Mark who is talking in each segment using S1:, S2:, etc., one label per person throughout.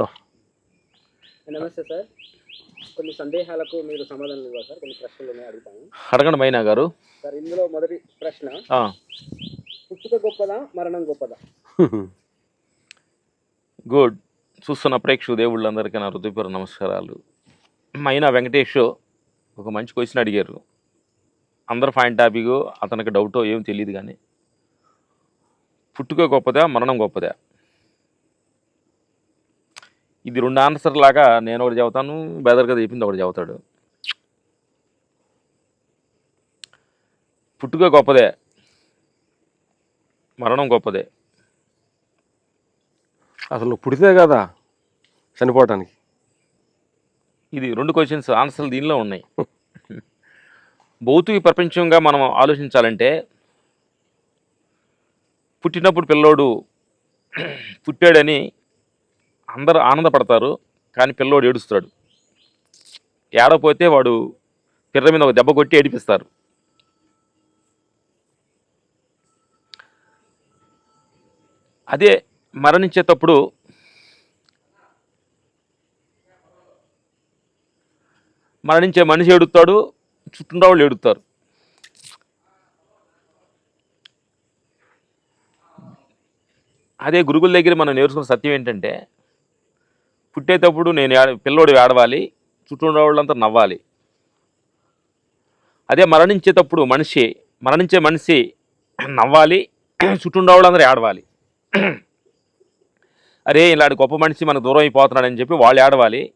S1: నమస్తే సార్. కొన్ని సందేహాలకు మీరు సమాధానం ఇవ్వాలి సార్. కొన్ని ప్రశ్నలు ఉన్నాయి అడుగుతాను.
S2: అడగండి మైనా గారు.
S1: సార్ ఇందులో మొదటి ప్రశ్న పుట్టుక గొప్పదా మరణం గొప్పదా?
S2: గుడ్. చూస్తున్న ప్రేక్షకు దేవుళ్ళందరికీ నా హృదయపూర్వ నమస్కారాలు. మైనా వెంకటేష్ ఒక మంచి క్వశ్చన్ అడిగారు. అందరు ఫైన్ టాపిక్ అతనికి డౌటో ఏం తెలియదు కానీ పుట్టుక గొప్పదా మరణం గొప్పదా? ఇది రెండు ఆన్సర్ లాగా నేను ఒకటి చెబుతాను బెదర్ కదా చెప్పింది ఒకటి చెబుతాడు. పుట్టుక గొప్పదే మరణం గొప్పదే.
S3: అసలు పుడితే కదా చనిపోవటానికి?
S2: ఇది రెండు క్వశ్చన్స్ ఆన్సర్లు దీనిలో ఉన్నాయి. భౌతిక ప్రపంచంగా మనం ఆలోచించాలంటే పుట్టినప్పుడు పిల్లోడు పుట్టాడని అందరూ ఆనందపడతారు కానీ పిల్లోడు ఏడుస్తాడు. ఏడపోతే వాడు పిర్ర మీద ఒక దెబ్బ కొట్టి ఏడిపిస్తారు. అదే మరణించేటప్పుడు మరణించే మనిషి ఏడుతాడు చుట్టూ వాళ్ళు అదే గురుకుల దగ్గర మనం నేర్చుకున్న సత్యం ఏంటంటే పుట్టేటప్పుడు నేను పిల్లోడు ఏడవాలి చుట్టూ వాళ్ళంతా నవ్వాలి. అదే మరణించేటప్పుడు మనిషి మరణించే మనిషి నవ్వాలి చుట్టూ ఉన్న వాళ్ళందరూ ఏడవాలి. అరే ఇలాంటి గొప్ప మనిషి మనకు దూరం అయిపోతున్నాడని చెప్పి వాళ్ళు ఏడవాలి.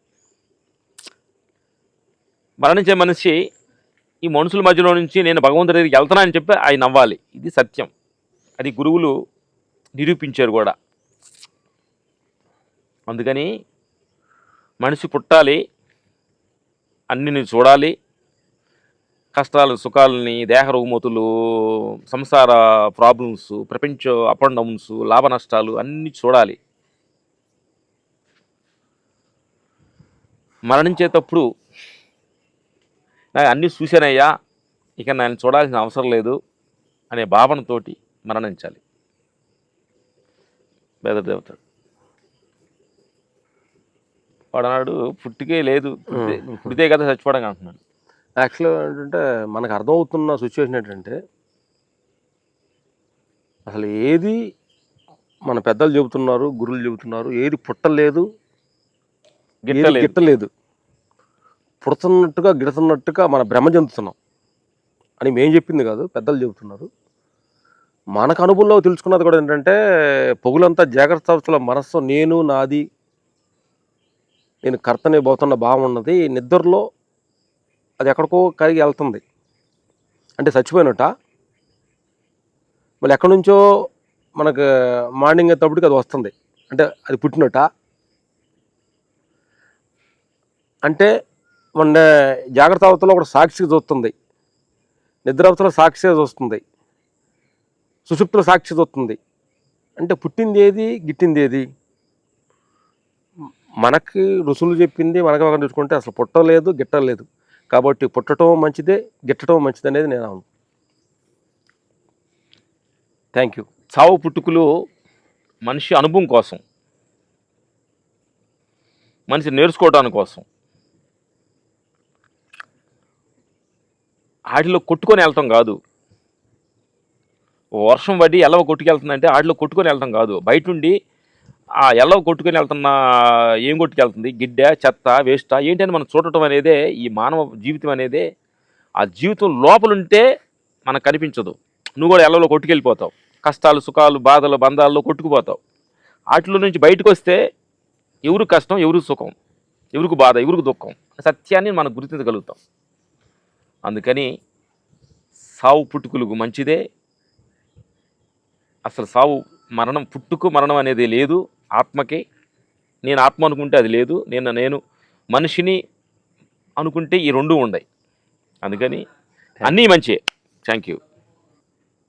S2: మరణించే మనిషి ఈ మనుషుల మధ్యలో నుంచి నేను భగవంతుడి దగ్గరికి వెళ్తున్నానని చెప్పి ఆయన నవ్వాలి. ఇది సత్యం. అది గురువులు నిరూపించారు కూడా. అందుకని మనిషి పుట్టాలి అన్నిని చూడాలి కష్టాలు సుఖాలని దేహ రుగుమతులు సంసార ప్రాబ్లమ్స్ ప్రపంచ అప్ అండ్ డౌన్స్ లాభ నష్టాలు అన్నీ చూడాలి. మరణించేటప్పుడు నాకు అన్నీ చూశానయ్యా ఇక నేను చూడాల్సిన అవసరం లేదు అనే భావనతోటి మరణించాలి. బెదరదేవతాడు అన్నాడు పుట్టికే లేదు. పుడితే కదా చచ్చిపోవడం అంటున్నాడు.
S3: యాక్చువల్గా ఏంటంటే మనకు అర్థమవుతున్న సిచ్యువేషన్ ఏంటంటే అసలు ఏది మన పెద్దలు చెబుతున్నారు గురువులు చెబుతున్నారు ఏది పుట్టలేదు
S2: గిట్టలేదు.
S3: గిట్టలేదు. పుడుతున్నట్టుగా గిడుతున్నట్టుగా మన భ్రమ చెందుతున్నాం. అని మేము చెప్పింది కాదు పెద్దలు చెబుతున్నారు. మనకు అనుభవంలో తెలుసుకున్నది కూడా ఏంటంటే పొగులంతా జాగ్రత్త అవస్థలో మనస్సు నేను నాది నేను కర్తనే పోతున్న భావం ఉన్నది నిద్రలో అది ఎక్కడికో కరిగి వెళ్తుంది. అంటే చచ్చిపోయినట్ట. మళ్ళీ ఎక్కడి నుంచో మనకు మార్నింగ్ అయ్యేటప్పటికి అది వస్తుంది. అంటే అది పుట్టినట్ట. అంటే మన జాగ్రత్త అవతలో ఒక సాక్షిగా చూస్తుంది. నిద్ర అవతల సాక్షిగా చూస్తుంది. సుషుప్తుల సాక్షి చూస్తుంది. అంటే పుట్టింది ఏది గిట్టింది ఏది? మనకి రుసులు చెప్పింది మనకి ఒక చూసుకుంటే అసలు పుట్టలేదు గిట్టలేదు కాబట్టి పుట్టడం మంచిదే గిట్టడం మంచిది అనేది నేను అవును థ్యాంక్ యూ
S2: చావు పుట్టుకులు మనిషి అనుభవం కోసం మనిషి నేర్చుకోవడానికి కోసం ఆటిలో కొట్టుకొని వెళ్తాం కాదు. వర్షం పడి ఎలవ కొట్టుకెళ్తుందంటే ఆటిలో కొట్టుకొని వెళ్తాం కాదు. బయట నుండి ఆ ఎల్లవ కొట్టుకొని వెళ్తున్న ఏం కొట్టుకెళ్తుంది? గిడ్డ చెత్త వేస్ట్ ఏంటని మనం చూడటం అనేదే ఈ మానవ జీవితం అనేదే. ఆ జీవితం లోపలుంటే మనకు కనిపించదు. నువ్వు కూడా ఎల్లలో కొట్టుకెళ్ళిపోతావు. కష్టాలు సుఖాలు బాధలు బంధాల్లో కొట్టుకుపోతావు. వాటిలో నుంచి బయటకు వస్తే ఎవరు కష్టం ఎవరు సుఖం? ఎవరికి బాధ ఎవరికి దుఃఖం? సత్యాన్ని మనం గుర్తించగలుగుతాం. అందుకని సావు పుట్టుకులకు మంచిదే. అసలు సావు మరణం పుట్టుకు మరణం అనేది లేదు. ఆత్మకి. నేను ఆత్మ అనుకుంటే అది లేదు. నేను నేను మనిషిని అనుకుంటే ఈ రెండు ఉన్నాయి అందుకని అన్నీ మంచియే థ్యాంక్ యూ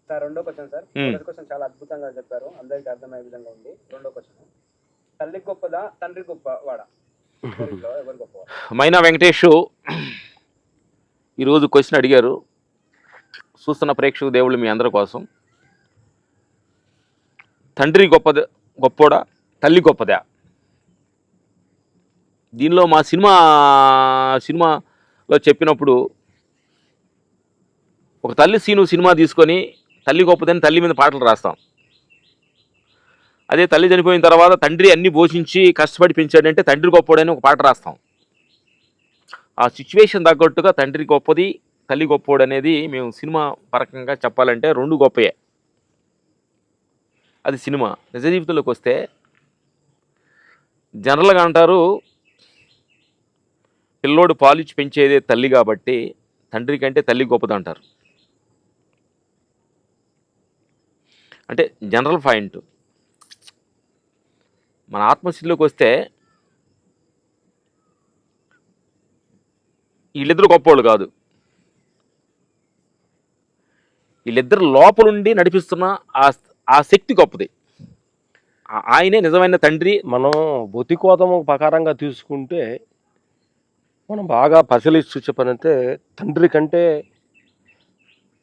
S1: సార్ రెండో క్వశ్చన్ సార్. మొదటి క్వశ్చన్ చాలా అద్భుతంగా చెప్పారు. అందరికీ అర్థమయ్యే విధంగా ఉంది. రెండో క్వశ్చన్ తల్లి గొప్పదా తండ్రి గొప్ప వాడా
S2: మైనా వెంకటేష్ ఈరోజు క్వశ్చన్ అడిగారు. చూస్తున్న ప్రేక్షక దేవుళ్ళు మీ అందరి కోసం. తండ్రి గొప్పది గొప్పోడా? తల్లి గొప్పదా. దీనిలో మా సినిమా సినిమాలో చెప్పినప్పుడు ఒక తల్లి సీను సినిమా తీసుకొని తల్లి గొప్పదని తల్లి మీద పాటలు రాస్తాం. అదే తల్లి చనిపోయిన తర్వాత తండ్రి అన్ని పోషించి కష్టపడి పెంచాడంటే తండ్రి గొప్పడని ఒక పాట రాస్తాం. ఆ సిచ్యువేషన్ తగ్గట్టుగా తండ్రి గొప్పది తల్లి గొప్పోడు అనేది మేము సినిమా పరకంగా చెప్పాలంటే రెండు గొప్పయే. అది సినిమా. నిజ జీవితంలోకి వస్తే జనరల్గా అంటారు పిల్లోడు పాలిచ్చి పెంచేదే తల్లి కాబట్టి తండ్రి కంటే తల్లి గొప్పది అంటారు. అంటే జనరల్ పాయింట్. మన ఆత్మస్థితిలోకి వస్తే వీళ్ళిద్దరు గొప్పోళ్ళు కాదు. వీళ్ళిద్దరు లోపలుండి నడిపిస్తున్న ఆ ఆ శక్తి గొప్పది. ఆయనే నిజమైన తండ్రి.
S3: మనం భౌతికోదం ప్రకారంగా తీసుకుంటే మనం బాగా పరిశీలిస్తూ చూసే తండ్రి కంటే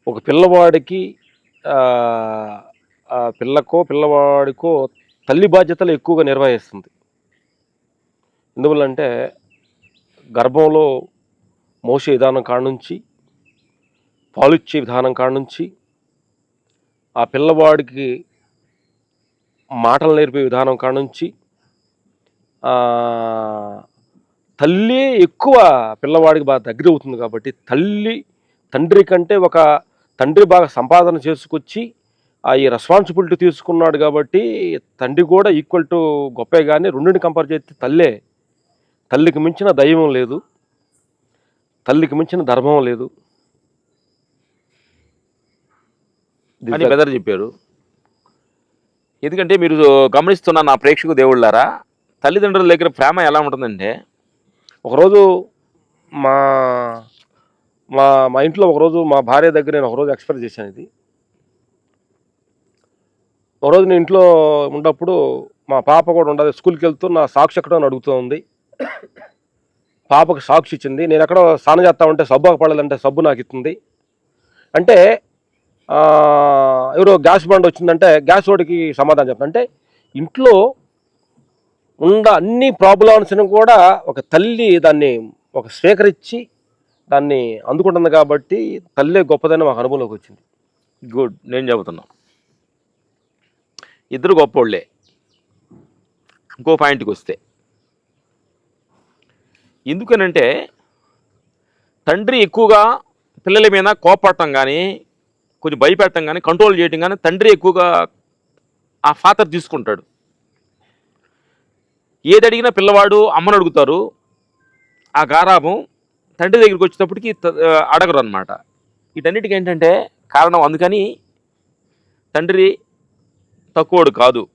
S3: ఒక పిల్లవాడికి ఆ, పిల్లకో పిల్లవాడికో తల్లి బాధ్యతలు ఎక్కువగా నిర్వహిస్తుంది. ఎందువల్లంటే గర్భంలో మోసే విధానం కాడ నుంచి పాలిచ్చే విధానం కానుంచి ఆ పిల్లవాడికి మాటలు నేర్పే విధానం కాడ నుంచి తల్లి ఎక్కువ పిల్లవాడికి బాగా దగ్గర అవుతుంది కాబట్టి తల్లి తండ్రి కంటే ఒక తండ్రి బాగా సంపాదన చేసుకొచ్చి ఆ ఈ రెస్పాన్సిబిలిటీ తీసుకున్నాడు కాబట్టి తండ్రి కూడా ఈక్వల్ టు గొప్పే కానీ రెండింటిని కంపేర్ చేస్తే తల్లే. తల్లికి మించిన దైవం లేదు. తల్లికి మించిన ధర్మం లేదు.
S2: అని బెదర్ చెప్పారు ఎందుకంటే మీరు గమనిస్తున్న నా ప్రేక్షకు దేవుళ్ళారా? తల్లిదండ్రుల దగ్గర ప్రేమ ఎలా ఉంటుందంటే
S3: ఒకరోజు మా మా మా ఇంట్లో ఒకరోజు మా భార్య దగ్గర నేను ఒకరోజు ఎక్స్పెక్ట్ చేశాను ఇది. ఒకరోజు నేను ఇంట్లో ఉన్నప్పుడు మా పాప కూడా ఉండదు స్కూల్కి వెళ్తూ నా సాక్షి ఎక్కడో అని అడుగుతూ ఉంది. పాపకు సాక్షి ఇచ్చింది. నేను ఎక్కడో స్నానం చేస్తా ఉంటే సబ్బు పడలేదంటే సబ్బు నాకు ఇస్తుంది. అంటే ఎవరో గ్యాస్ బండ్ వచ్చిందంటే గ్యాస్ వాడికి సమాధానం చెప్తాను. అంటే ఇంట్లో ఉన్న అన్ని ప్రాబ్లమ్స్ని కూడా ఒక తల్లి దాన్ని ఒక స్వీకరించి దాన్ని అందుకుంటుంది కాబట్టి తల్లే గొప్పదని మాకు అనుభవంలోకి వచ్చింది.
S2: గుడ్. నేను చెబుతున్నా. ఇద్దరు గొప్పోళ్ళే. ఇంకో పాయింట్కి వస్తే. ఎందుకనంటే తండ్రి ఎక్కువగా పిల్లల మీద కోపడటం కానీ కొంచెం భయపెట్టడం కానీ కంట్రోల్ చేయటం కానీ తండ్రి ఎక్కువగా ఆ ఫాదర్ తీసుకుంటాడు. ఏది అడిగినా పిల్లవాడు అమ్మను అడుగుతారు. ఆ గారాభం తండ్రి దగ్గరికి వచ్చేటప్పటికి త- అడగరు అనమాట వీటన్నిటికీ ఏంటంటే కారణం అందుకని తండ్రి తక్కువడు కాదు.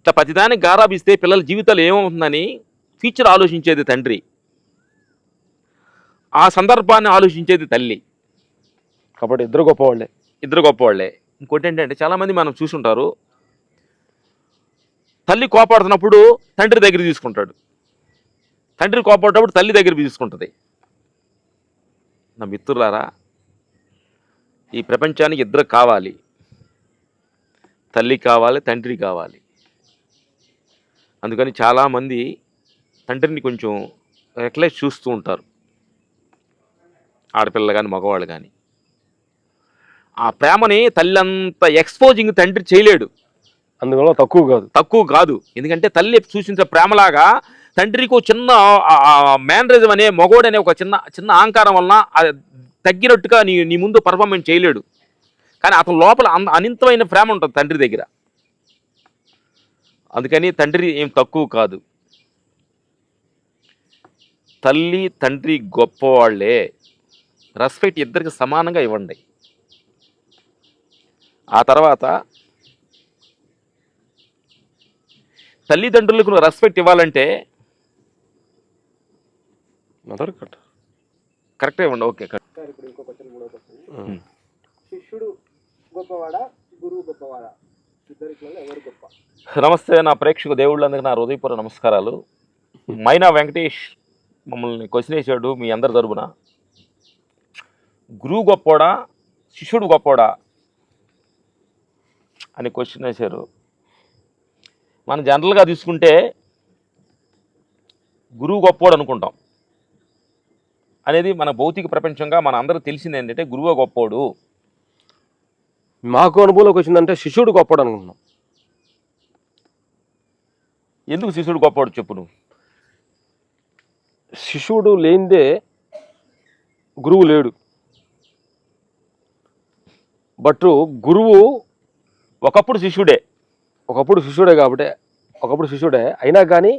S2: ఇట్లా ప్రతిదానికి గారాబిస్తే పిల్లల జీవితాలు ఏమవుతుందని ఫ్యూచర్ ఆలోచించేది తండ్రి. ఆ సందర్భాన్ని ఆలోచించేది తల్లి.
S3: కాబట్టి ఇద్దరు గొప్పవాళ్ళే
S2: ఇద్దరు గొప్పవాళ్ళే ఇంకోటి ఏంటంటే చాలామంది మనం చూసుంటారు తల్లి కోపాడుతున్నప్పుడు తండ్రి దగ్గర తీసుకుంటాడు. తండ్రి కోపాడేటప్పుడు తల్లి దగ్గర తీసుకుంటుంది. నా మిత్రులారా ఈ ప్రపంచానికి ఇద్దరు కావాలి. తల్లి కావాలి తండ్రి కావాలి. అందుకని చాలామంది తండ్రిని కొంచెం రెక్లెస్ చూస్తూ ఉంటారు. ఆడపిల్ల కానీ మగవాళ్ళు కానీ ఆ ప్రేమని తల్లి అంత ఎక్స్పోజింగ్ తండ్రి చేయలేడు.
S3: అందువల్ల తక్కువ కాదు.
S2: తక్కువ కాదు. ఎందుకంటే తల్లి సూచించే ప్రేమలాగా తండ్రికి ఒక చిన్న మేనరిజం అనే మగోడు అనే ఒక చిన్న చిన్న అహంకారం వలన తగ్గినట్టుగా నీ నీ ముందు పర్ఫార్మెన్స్ చేయలేడు. కానీ అతని లోపల అనితమైన ప్రేమ ఉంటుంది తండ్రి దగ్గర. అందుకని తండ్రి ఏం తక్కువ కాదు. తల్లి తండ్రి గొప్పవాళ్ళే. రెస్పెక్ట్ ఇద్దరికి సమానంగా ఇవ్వండి. ఆ తర్వాత తల్లిదండ్రులకు నువ్వు రెస్పెక్ట్ ఇవ్వాలంటే
S3: మదర్ కట్
S2: కరెక్టే ఇవ్వండి ఓకే కరెక్ట్
S1: సార్ ఇప్పుడు ఇంకో క్వశ్చన్ మూడో క్వశ్చన్ శిష్యుడు గొప్పవాడా? గురువు గొప్పవాడా? ఇద్దరిలో ఎవరు గొప్ప?
S2: నమస్తే నా ప్రేక్షకు దేవుళ్ళందరికీ నా హృదయపూర్వ నమస్కారాలు. మైనా వెంకటేష్ మమ్మల్ని క్వశ్చన్ వేసాడు మీ అందరి తరపున. గురువు గొప్పోడా? శిష్యుడు గొప్పోడా? అని క్వశ్చన్ వేశారు. మనం జనరల్గా తీసుకుంటే గురువు గొప్పోడు అనుకుంటాం. అనేది మన భౌతిక ప్రపంచంగా మన అందరూ తెలిసింది ఏంటంటే గురువు గొప్పోడు.
S3: మాకు అనుభవంలోకి వచ్చిందంటే శిష్యుడు గొప్పడు అనుకుంటున్నాం.
S2: ఎందుకు శిష్యుడు గొప్పోడు చెప్పు నువ్వు
S3: శిష్యుడు లేనిదే గురువు లేడు. బట్ గురువు
S2: ఒకప్పుడు శిష్యుడే.
S3: ఒకప్పుడు శిష్యుడే కాబట్టి ఒకప్పుడు శిష్యుడే. అయినా కానీ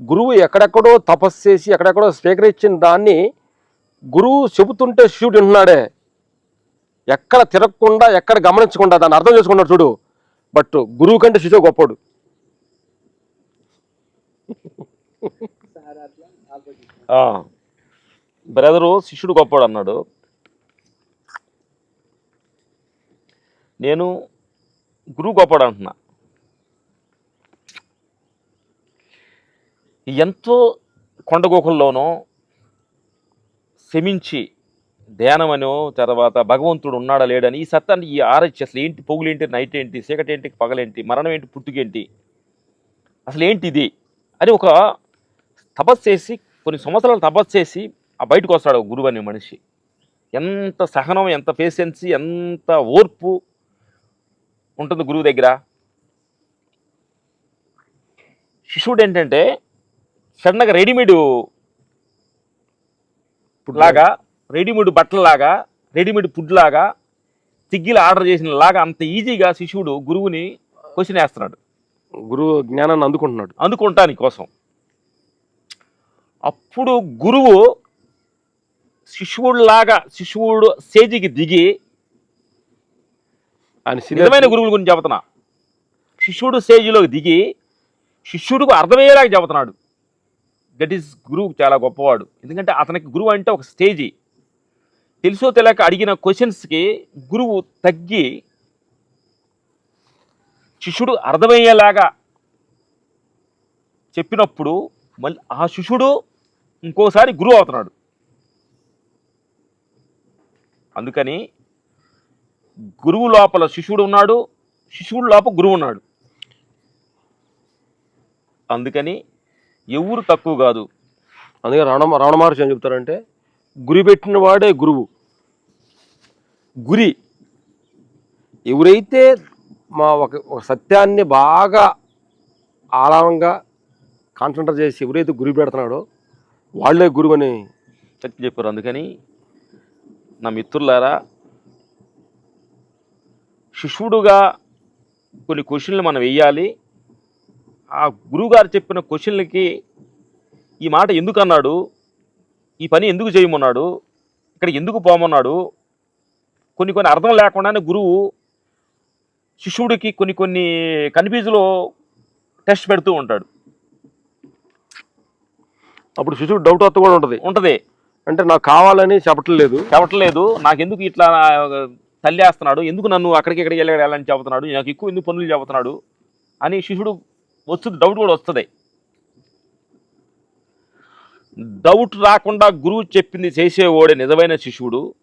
S3: గురువు ఎక్కడెక్కడో తపస్సు చేసి ఎక్కడెక్కడో స్వీకరించిన దాన్ని గురువు చెబుతుంటే శిష్యుడు వింటున్నాడే. ఎక్కడ తిరగకుండా ఎక్కడ గమనించకుండా దాన్ని అర్థం చేసుకున్నాడు చూడు. బట్ గురువు కంటే శిష్యుడు గొప్పడు
S2: బ్రదరు శిష్యుడు గొప్పోడు అన్నాడు. నేను గురువు గొప్పడు అంటున్నా. ఎంతో కొండగోకుల్లోనో శమించి ధ్యానమనో తర్వాత భగవంతుడు ఉన్నాడా లేడని ఈ సత్తాన్ని ఈ ఆరచ్చి అసలు ఏంటి పొగులేంటి నైట్ ఏంటి చీకటి ఏంటి పగలేంటి మరణం ఏంటి పుట్టుకేంటి? అసలు ఏంటి ఇది అని ఒక తపస్సు చేసి కొన్ని సంవత్సరాలు తపస్సు చేసి ఆ బయటకు వస్తాడు గురువు అనే మనిషి. ఎంత సహనం ఎంత పేషెన్సీ ఎంత ఓర్పు ఉంటుంది గురువు దగ్గర. శిష్యుడు ఏంటంటే సడన్గా రెడీమేడ్ లాగా రెడీమేడ్ బట్టలలాగా రెడీమేడ్ ఫుడ్ లాగా తిగ్గిలు ఆర్డర్ చేసిన లాగా అంత ఈజీగా శిష్యుడు గురువుని క్వశ్చన్ వేస్తున్నాడు.
S3: గురువు జ్ఞానాన్ని అందుకుంటున్నాడు.
S2: అందుకుంటాని కోసం అప్పుడు గురువు శిశువుడిలాగా శిశువుడు స్టేజికి దిగి
S3: ఆయన
S2: నిజమైన గురువుల గురించి చెబుతున్నా. శిష్యుడు స్టేజిలోకి దిగి శిష్యుడికి అర్థమయ్యేలాగా చెబుతున్నాడు. దట్ ఈస్ గురువు చాలా గొప్పవాడు. ఎందుకంటే అతనికి గురువు అంటే ఒక స్టేజీ. తెలుసో తెలియక అడిగిన క్వశ్చన్స్కి గురువు తగ్గి శిష్యుడు అర్థమయ్యేలాగా చెప్పినప్పుడు మళ్ళీ ఆ శిష్యుడు ఇంకోసారి గురువు అవుతున్నాడు. అందుకని గురువు లోపల శిష్యుడు ఉన్నాడు శిష్యుడు లోపల గురువు ఉన్నాడు. అందుకని ఎవరు తక్కువ కాదు.
S3: అందుకే రమణ రమణ మహర్షి ఏం చెప్తారంటే గురి పెట్టిన వాడే గురువు. గురి. ఎవరైతే మా ఒక ఒక సత్యాన్ని బాగా ఆళంగా కాన్సన్ట్రేట్ చేసి ఎవరైతే గురి పెడుతున్నాడో వాళ్ళే గురువు అని
S2: చెప్పారు. అందుకని నా మిత్రులారా శిష్యుడుగా కొన్ని క్వశ్చన్లు మనం వెయ్యాలి ఆ గురువుగారు చెప్పిన క్వశ్చన్లకి ఈ మాట ఎందుకు అన్నాడు ఈ పని ఎందుకు చేయమన్నాడు? ఇక్కడ ఎందుకు పోమన్నాడు? కొన్ని కొన్ని అర్థం లేకుండానే గురువు శిష్యుడికి కొన్ని కొన్ని కన్ఫ్యూజ్లో టెస్ట్ పెడుతూ ఉంటాడు.
S3: అప్పుడు శిశువు డౌట్ వస్తూ కూడా ఉంటుంది.
S2: ఉంటుంది.
S3: అంటే నాకు కావాలని చెప్పట్లేదు.
S2: చెప్పట్లేదు. నాకెందుకు ఇట్లా తల్లేస్తున్నాడు ఎందుకు నన్ను అక్కడికి ఇక్కడికి వెళ్ళి వెళ్ళాలని చెబుతున్నాడు నాకు ఎక్కువ ఎందుకు పనులు చెబుతున్నాడు అని శిష్యుడు వస్తుంది డౌట్ కూడా వస్తుంది. డౌట్ రాకుండా గురువు చెప్పింది చేసేవాడే నిజమైన శిష్యుడు.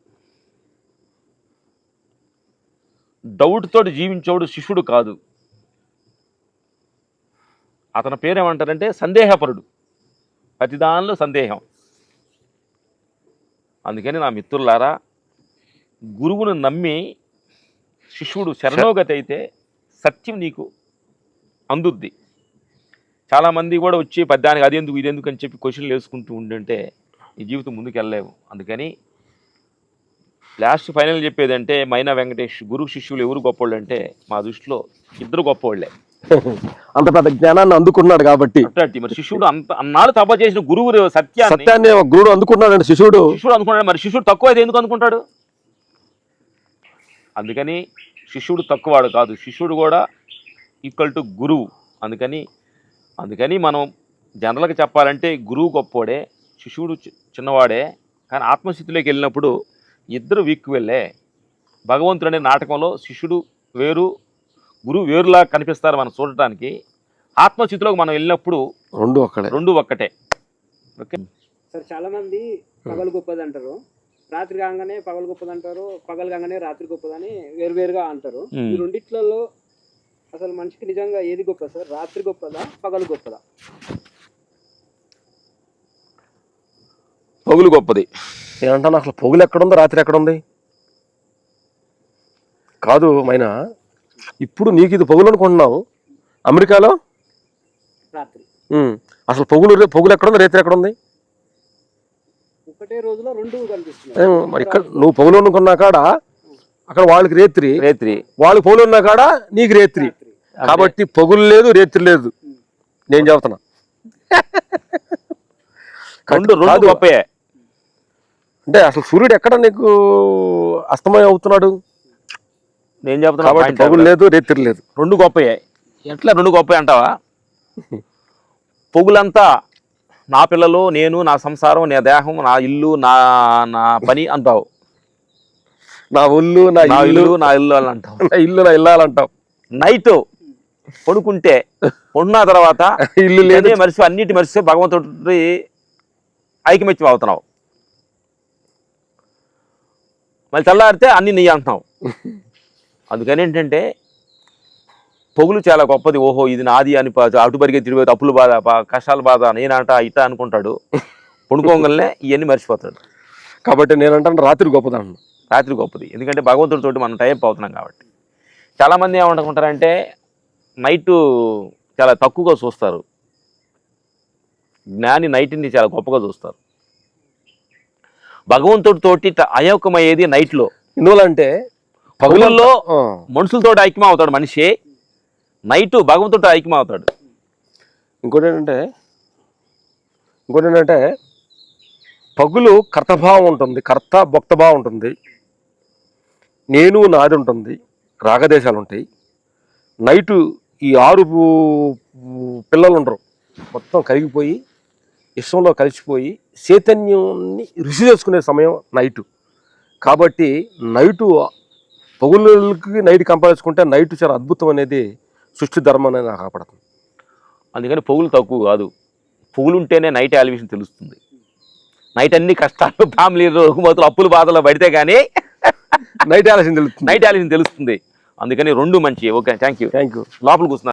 S2: డౌట్ తోటి జీవించేవాడు శిష్యుడు కాదు. అతని పేరేమంటారంటే సందేహపరుడు. ప్రతిదానిలో సందేహం. అందుకని నా మిత్రులారా గురువును నమ్మి శిష్యుడు శరణోగతి అయితే సత్యం నీకు అందుద్ది. చాలామంది కూడా వచ్చి పద్యానికి అదెందుకు ఇదెందుకు అని చెప్పి క్వశ్చన్లు వేసుకుంటూ ఉండుంటే ఈ జీవితం ముందుకు వెళ్ళలేవు. అందుకని లాస్ట్ ఫైనల్ చెప్పేది అంటే మైనా వెంకటేష్ గురు శిష్యులు ఎవరు గొప్పోళ్ళు అంటే మా దృష్టిలో ఇద్దరు గొప్పోళ్ళే.
S3: అంత పెద్ద జ్ఞానాన్ని అందుకున్నాడు కాబట్టి.
S2: మరి శిష్యుడు అంత అన్నాళ్ళు తప చేసిన గురువు సత్యాన్ని.
S3: సత్యాన్ని గురుడు అందుకున్నాడు శిశువుడు
S2: శిష్యుడు అనుకున్నాడు మరి శిష్యుడు తక్కువ అయితే ఎందుకు అనుకుంటాడు అందుకని శిష్యుడు తక్కువవాడు కాదు. శిష్యుడు కూడా ఈక్వల్ టు గురువు. అందుకని అందుకని మనం జనరల్గా చెప్పాలంటే గురువు గొప్పోడే శిష్యుడు చి- చిన్నవాడే కానీ ఆత్మస్థితిలోకి వెళ్ళినప్పుడు ఇద్దరు వీక్ వెళ్ళే. భగవంతుడు అనే నాటకంలో శిష్యుడు వేరు గురువు వేరులా కనిపిస్తారు మనం చూడటానికి. ఆత్మస్థితిలోకి మనం వెళ్ళినప్పుడు
S3: రెండు ఒక్కడే
S2: రెండు ఒక్కటే. ఓకే?
S1: సార్ చాలా మంది పగలు గొప్పది అంటారు రాత్రి కాగానే పగలు గొప్పది అంటారు పగలు కాగానే రాత్రి గొప్పదని వేరువేరుగా అంటారు. ఈ రెండిట్లలో అసలు మనిషికి నిజంగా ఏది గొప్ప సార్? రాత్రి గొప్పదా పగలు గొప్పదా?
S2: పొగులు గొప్పది.
S3: నేనంటాను అసలు పొగులు ఎక్కడుంది రాత్రి ఎక్కడుంది? కాదు మైనా ఇప్పుడు నీకు ఇది పొగులు అనుకుంటున్నావు. అమెరికాలో?
S1: రాత్రి.
S3: ఉమ్, అసలు పొగులు రే- పొగులు ఎక్కడుంది రేత్రి ఎక్కడుంది?
S1: ఒకటే రోజులో రెండు కనిపిస్తున్నాయి.
S3: ఏం, మరి ఇక్కడ నువ్వు పొగులు అనుకున్నా కాడ అక్కడ వాళ్ళకి రేత్రి.
S2: రేత్రి.
S3: వాళ్ళకి పొగులు ఉన్నా కాడ నీకు రేత్రి. కాబట్టి పొగులు లేదు రేత్రి లేదు. నేను చెబుతున్నా.
S2: రెండు రెండు. గొప్పయే.
S3: అంటే అసలు సూర్యుడు ఎక్కడ నీకు అస్తమయం అవుతున్నాడు?
S2: నేను చెప్తున్నా
S3: కాబట్టి పొగులు లేదు రేత్రి లేదు.
S2: రెండు గొప్పయే. ఎట్లా రెండు గొప్పే అంటావా? పొగులంతా నా పిల్లలు నేను నా సంసారం నా దేహం నా ఇల్లు నా నా పని అంటావు.
S3: నా ఒళ్ళు నా ఇల్లు.
S2: నా ఇల్లు అని అంటావు.
S3: నా ఇల్లు నా ఇల్లాలంటావు
S2: నైట్ పడుకుంటే పడున్న తర్వాత
S3: ఇల్లు లేదు
S2: మరిచి అన్నిటి మరిచి భగవంతుడి ఐకమత్యం అవుతున్నావు. మళ్ళీ తెల్లారితే అన్ని నీ అంటున్నావు. అందుకని ఏంటంటే పొగులు చాలా గొప్పది. ఓహో ఇది నాది అని అటు పరిగెత్తి తిరిగి అప్పుల బాధ ప- కష్టాల బాధ నేనంట ఇట అనుకుంటాడు. పడుకోగలనే ఇవన్నీ మర్చిపోతాడు.
S3: కాబట్టి నేను అంటాను రాత్రి గొప్పదాన్ని
S2: రాత్రి గొప్పది. ఎందుకంటే భగవంతుడితోటి మనం టైప్ అవుతున్నాం కాబట్టి. చాలామంది ఏమనుకుంటారంటే నైట్ చాలా తక్కువగా చూస్తారు. జ్ఞాని నైట్ని చాలా గొప్పగా చూస్తారు. భగవంతుడితోటి అయోకమయ్యేది నైట్లో.
S3: ఎందువలంటే
S2: పగులలో మనుషులతో ఐక్యం అవుతాడు మనిషి. నైట్ భగవంతుడితో ఐక్యం అవుతాడు
S3: ఇంకోటి ఏంటంటే ఇంకోటి ఏంటంటే పగులు కర్తభావం ఉంటుంది కర్త భక్తభావం ఉంటుంది నేను నాది ఉంటుంది రాగదేశాలు ఉంటాయి. నైటు ఈ ఆరు పిల్లలు ఉండరు. మొత్తం కరిగిపోయి ఇష్టంలో కలిసిపోయి చైతన్యాన్ని రుచి చేసుకునే సమయం నైటు. కాబట్టి నైటు పగులకి నైట్ కంపేర్ చేసుకుంటే నైట్ చాలా అద్భుతం అనేది సృష్టి ధర్మం అనేది నాకు కాపాడుతుంది.
S2: అందుకని పొగులు తక్కువ కాదు. పొగులు ఉంటేనే నైట్ ఎలివేషన్ తెలుస్తుంది. నైట్ అన్ని కష్టాలు ఫ్యామిలీ రుకుమతులు అప్పులు బాధలు పడితే కానీ
S3: నైట్ ఆలస్యం తెలుస్తుంది.
S2: నైట్ ఎలివేషన్ తెలుస్తుంది. అందుకని రెండు మంచి okay thank you
S3: thank you
S2: లోపల కూర్చున్నా